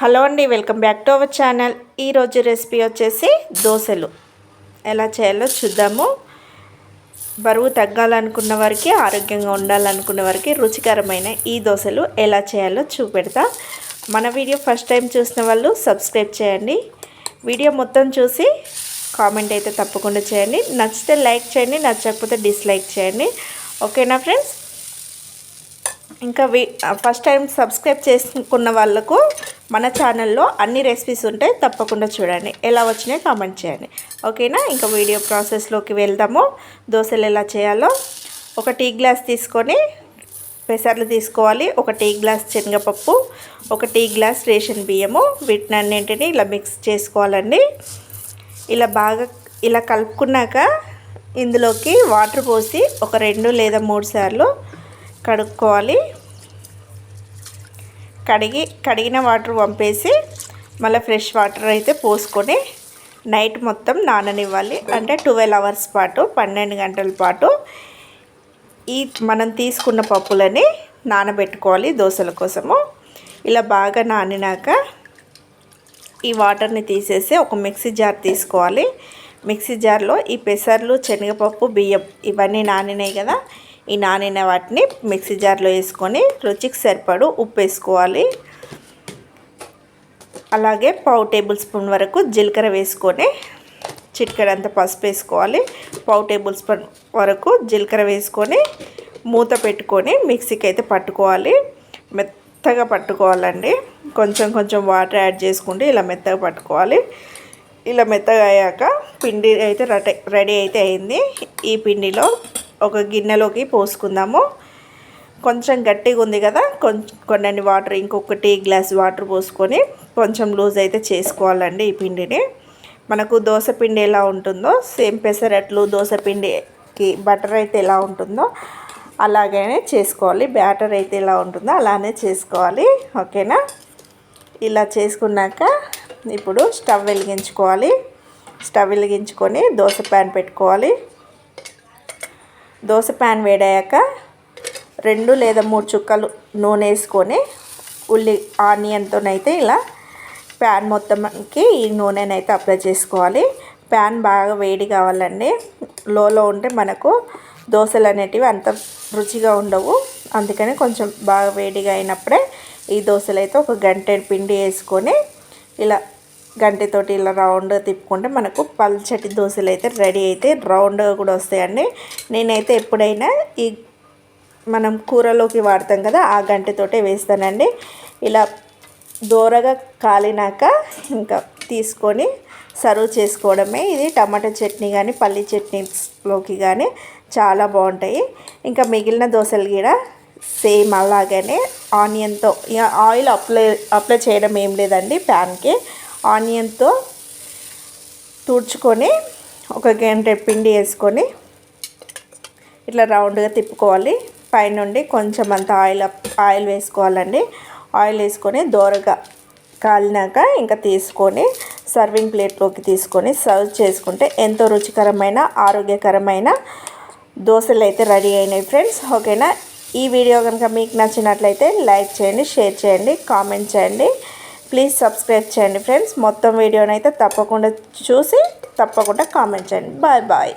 Hello అండి welcome back to our channel. ఈరోజు recipe వచ్చేసి దోశలు. ఎలా చేయాలో చూద్దాము. బరువు తగ్గాలనుకున్న వారికి ఆరోగ్యంగా ఉండాలనుకున్న వారికి రుచికరమైన ఈ దోశలు ఎలా చేయాలో చూపెడతా. మన వీడియో ఫస్ట్ టైం చూసిన వాళ్ళు సబ్స్క్రైబ్ చేయండి. వీడియో మొత్తం చూసి కామెంట్ అయితే తప్పకుండా చేయండి. నచ్చితే లైక్ చేయండి నచ్చకపోతే డిస్లైక్ చేయండి. ఓకేనా ఫ్రెండ్స్? ఇంకా ఫస్ట్ టైం సబ్స్క్రైబ్ చేసుకున్న వాళ్ళకు మన ఛానల్లో అన్ని రెసిపీస్ ఉంటాయి తప్పకుండా చూడండి. ఎలా వచ్చినాయి కామెంట్ చేయండి. ఓకేనా? ఇంకా వీడియో ప్రాసెస్లోకి వెళ్దాము. దోశలు ఎలా చేయాలో. ఒక టీ గ్లాస్ తీసుకొని పెసర్లు తీసుకోవాలి. ఒక టీ గ్లాస్ శనగపప్పు ఒక టీ గ్లాస్ రేషన్ బియ్యము. వీటిని అన్నింటినీ ఇలా మిక్స్ చేసుకోవాలండి. ఇలా బాగా ఇలా కలుపుకున్నాక ఇందులోకి వాటర్ పోసి ఒక రెండు లేదా మూడు సార్లు కడుక్కోవాలి. కడిగి కడిగిన వాటర్ పంపేసి మళ్ళీ ఫ్రెష్ వాటర్ అయితే పోసుకొని నైట్ మొత్తం నాననివ్వాలి. అంటే ట్వెల్వ్ అవర్స్ పాటు పన్నెండు గంటల పాటు ఈ మనం తీసుకున్న పప్పులని నానబెట్టుకోవాలి దోశల కోసము. ఇలా బాగా నానినాక ఈ వాటర్ని తీసేసి ఒక మిక్సీ జార్ తీసుకోవాలి. మిక్సీ జార్లో ఈ పెసర్లు శనగపప్పు బియ్యం ఇవన్నీ నానినాయి కదా. ఈ నానిన వాటిని మిక్సీ జార్లో వేసుకొని రుచికి సరిపడు ఉప్పు వేసుకోవాలి. అలాగే పావు టేబుల్ స్పూన్ వరకు జీలకర్ర వేసుకొని చిటికెడంత పసుపు వేసుకోవాలి. పావు టేబుల్ స్పూన్ వరకు జీలకర్ర వేసుకొని మూత పెట్టుకొని మిక్సీకి అయితే పట్టుకోవాలి. మెత్తగా పట్టుకోవాలండి. కొంచెం కొంచెం వాటర్ యాడ్ చేసుకుంటే ఇలా మెత్తగా పట్టుకోవాలి. ఇలా మెత్తగా అయ్యాక పిండి అయితే రెడీ అయితే అయింది. ఈ పిండిలో ఒక గిన్నెలోకి పోసుకుందాము. కొంచెం గట్టిగా ఉంది కదా కొంచెం కొన్ని వాటర్ ఇంకొకటి గ్లాస్ వాటర్ పోసుకొని కొంచెం లూజ్ అయితే చేసుకోవాలండి ఈ పిండిని. మనకు దోశ పిండి ఎలా ఉంటుందో సేమ్ పెసరట్లు దోశ పిండికి బటర్ అయితే ఎలా ఉంటుందో అలాగనే చేసుకోవాలి. బ్యాటర్ అయితే ఎలా ఉంటుందో అలానే చేసుకోవాలి. ఓకేనా? ఇలా చేసుకున్నాక ఇప్పుడు స్టవ్ వెలిగించుకోవాలి. స్టవ్ వెలిగించుకొని దోశ ప్యాన్ పెట్టుకోవాలి. దోశ ప్యాన్ వేడాక రెండు లేదా మూడు చుక్కలు నూనె వేసుకొని ఉల్లి ఆనియన్తోనైతే ఇలా ప్యాన్ మొత్తంకి ఈ నూనెనైతే అప్లై చేసుకోవాలి. ప్యాన్ బాగా వేడి కావాలండి. లోలో ఉంటే మనకు దోశలు అనేటివి అంత రుచిగా ఉండవు. అందుకని కొంచెం బాగా వేడిగా అయినప్పుడే ఈ దోశలు అయితే ఒక గంట పిండి వేసుకొని ఇలా గంటితోటి ఇలా రౌండ్ తిప్పుకుంటే మనకు పల్చటి దోశలు అయితే రెడీ అయితే రౌండ్గా కూడా వస్తాయండి. నేనైతే ఎప్పుడైనా ఈ మనం కూరలోకి వాడతాం కదా ఆ గంటితోటే వేస్తానండి. ఇలా దూరగా కాలినాక ఇంకా తీసుకొని సర్వ్ చేసుకోవడమే. ఇది టమాటా చట్నీ కానీ పల్లి చట్నీలోకి కానీ చాలా బాగుంటాయి. ఇంకా మిగిలిన దోశలు కూడా సేమ్ అలాగనే ఆనియన్తో ఆయిల్ అప్లై అప్లై చేయడం ఏం లేదండి ప్యాన్కి. ఆనియన్తో తుడుచుకొని ఒక గంట పిండి వేసుకొని ఇట్లా రౌండ్గా తిప్పుకోవాలి. పైనుండి కొంచెం అంత ఆయిల్ ఆయిల్ వేసుకోవాలండి. ఆయిల్ వేసుకొని దోరగా కాలినాక ఇంకా తీసుకొని సర్వింగ్ ప్లేట్లోకి తీసుకొని సర్వ్ చేసుకుంటే ఎంతో రుచికరమైన ఆరోగ్యకరమైన దోశలు అయితే రెడీ అయినాయి ఫ్రెండ్స్. ఓకేనా? ఈ వీడియో కనుక మీకు నచ్చినట్లయితే లైక్ చేయండి షేర్ చేయండి కామెంట్ చేయండి. ప్లీజ్ సబ్స్క్రైబ్ చేయండి ఫ్రెండ్స్ మొత్తం వీడియోనైతే తప్పకుండా చూసి తప్పకుండా కామెంట్ చేయండి. Bye bye